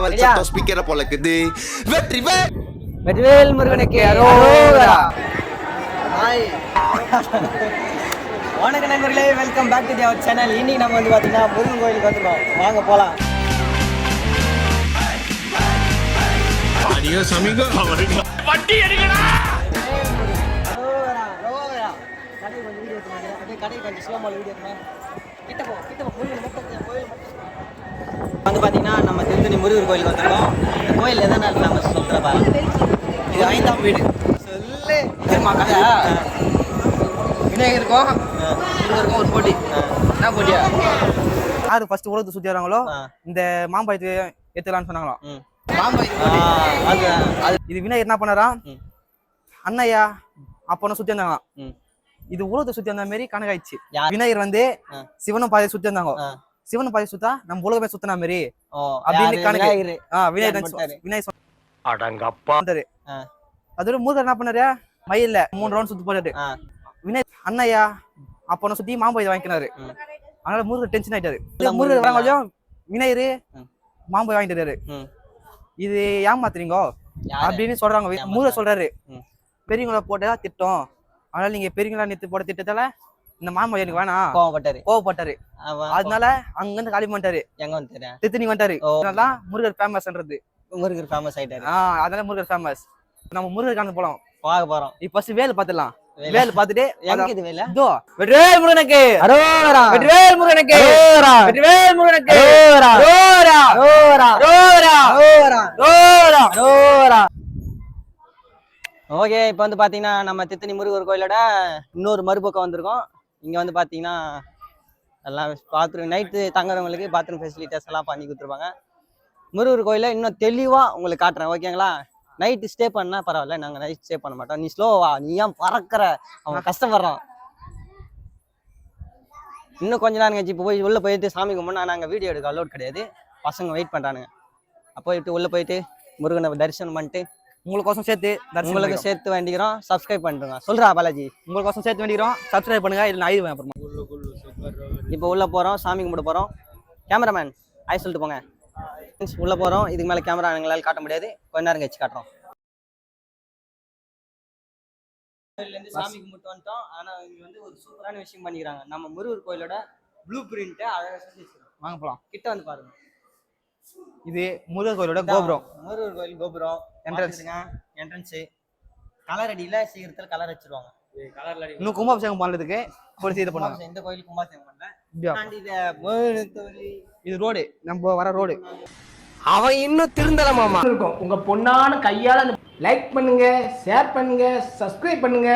Level சரியா? சத்தம் ஸ்பீக்கரை பொழக்குது வெற்றி வே வெற்றிவேல்! முருகனுக்கு அரோகரா. ஹாய் வணக்கம் நண்பர்களே welcome back to our channel இன்னைக்கு நம்ம வந்து பார்த்தீங்கன்னா முருகன் கோயிலுக்கு வந்துருக்கோம். வாங்க போகலாம் அரோகரா, அரோகரா. கடை கொஞ்சம் வீடியோ கடை கொஞ்சம் mo வீடியோ வந்து பார்த்தீங்கன்னா நம்ம திருத்தணி முருகர் கோயிலுக்கு வந்திருக்கோம். இந்த கோயில் எதனால் ஃபேமஸ் சொல்கிற பாரு. இது ஐந்தாம் வீடு. சொல்லு. கதை விநாயகருக்கும் முருகருக்கும் ஒரு போட்டி. என்ன போட்டியா? யாரு ஃபர்ஸ்ட் உலகத்தை சுத்தி வராங்களோ. இந்த மாம்பாயத்தை ஏத்துக்கலாம்னு சொன்னாங்களாம் ம். மாம்பை ஆ, அது அது. இது விநாயகர் என்ன பண்ணாரா. அண்ணையா அப்பனை சுத்தி வந்தாங்களாம். இது உலகத்தை சுத்தி வந்த மாதிரி கணக்காயிடுச்சு? விநாயகர் வந்து. சிவனும் பாதையை சுத்தி வந்தாங்க. சிவனும் பாதையை சுத்தா நம்ம உலகமே சுத்தின மாதிரி அப்படின்னு? கணக்கு. விநாயகரு. விநாயகர் அடங்கப்பா ஆ. அதோட முருகர் என்ன பண்ணாரு மயில்ல மூணு ரவுண்ட் சுத்தி போட்டாரு விநாயகர் அண்ணையா அப்பனை சுத்தி மாம்பாயத்தை வாங்கினாரு. அதனால முருகர் டென்ஷன் ஆயிட்டாரு முருகர் கொஞ்சம் விநாயகர் ம். மாம்பாய் வாங்கிட்டாரு இது ஏமாத்துறீங்கோ? அப்படின்னு சொல்றாங்க. முருகர் சொல்றாரு. பெரியவங்கள போட்டா திட்டம் அதனால நீங்க பெரியவங்களா நிறுத்தி போட்ட திட்டத்தால இந்த மாமா எனக்கு வேணாம். கோவப்பட்டாரு. கோவப்பட்டாரு. அதனால அங்க இருந்து காலி பண்ணிட்டாரு. எங்க வந்து தெரியும் தித்தினி வந்துட்டாரு. அதனால முருகர் ஃபேமஸ்ன்றது முருகர் ஃபேமஸ் ஆயிட்டாரு. அதனால முருகர் ஃபேமஸ் நம்ம முருகர் காண போலாம். பார்க்க போறோம். இப்ப ஃபர்ஸ்ட் வேல் பாத்துடலாம் வேலு. பாத்துட்டு எங்க இது வேலை? இதோ வெற்றிவேல் முருகனுக்கு. வெற்றிவேல் முருகனுக்கு. வெற்றிவேல் முருகனுக்கு அரோகரா ரோரா அரோகரா ரோரா அரோகரா ரோரா அரோகரா ஓகே இப்போ வந்து பார்த்தீங்கன்னா நம்ம தித்தனி முருகர் கோயிலோட இன்னொரு மறுபக்கம் வந்திருக்கோம். இங்கே வந்து பார்த்தீங்கன்னா எல்லாம் பாத்ரூம் நைட்டு தங்குறவங்களுக்கு பாத்ரூம் ஃபெசிலிட்டிஸ் எல்லாம் பண்ணி கொடுத்துருப்பாங்க. முருகர் கோயிலை இன்னும் தெளிவாக உங்களுக்கு காட்டுறேன் ஓகேங்களா நைட்டு ஸ்டே பண்ணால் பரவாயில்ல நாங்கள் நைட் ஸ்டே பண்ண மாட்டோம். நீ ஸ்லோவா நீ ஏன் பறக்கிற? அவன் கஷ்டப்படுறான். இன்னும் கொஞ்ச நேரம் கழிச்சு இப்போ போய் உள்ளே போயிட்டு சாமி கும்பிட்னா நாங்கள் வீடியோ எடுக்க அலோட் கிடையாது. பசங்க வெயிட் பண்ணுறானுங்க அப்போ போயிட்டு உள்ளே போயிட்டு முருகனை தரிசனம் பண்ணிட்டு உங்களுக்கோசம் சேர்த்து உங்களுக்கு. சேர்த்து வேண்டிக்கிறோம். சப்ஸ்கிரைப் பண்ணுறோங்க சொல்றா பாலாஜி. உங்களுக்கோசம் சேர்த்து வேண்டிக்கிறோம். சப்ஸ்கிரைப் பண்ணுங்க. இல்ல ஆயிடுவேன் அப்புறமா. இப்போ உள்ள போறோம். சாமி கும்பிட போறோம். கேமராமேன் ஆய் சொல்லிட்டு போங்க. உள்ள போறோம். இதுக்கு மேல கேமரா எங்களால் காட்ட முடியாது. கொஞ்ச நேரம் கழிச்சு காட்டுறோம். கோயில்லேருந்து சாமி கும்பிட்டு வந்துட்டோம். ஆனா இங்க வந்து ஒரு சூப்பரான விஷயம் பண்ணிக்கிறாங்க. நம்ம முருகர் கோயிலோட ப்ளூ பிரிண்ட்டை அழகாக வாங்க போலாம். கிட்ட வந்து பாருங்க. இது முருகர் கோயிலோட கோபுரம். முருகர் கோயில் கோபுரம். Entrance. என்ட்ரன்ஸு கலர் அடியில சீக்கிரத்தில் கலர் வச்சிருவாங்க. இன்னும் கும்பாபிஷேகம் பண்ணதுக்கு ஒரு செய்து பண்ணுவாங்க இந்த கோயில் கும்பாசேகம் பண்ணல. இது ரோடு. நம்ம வர ரோடு. அவன் இன்னும் திருந்தலமாமா இருக்கும். உங்க பொண்ணான கையால லைக் பண்ணுங்க ஷேர் பண்ணுங்க சப்ஸ்கிரைப் பண்ணுங்க.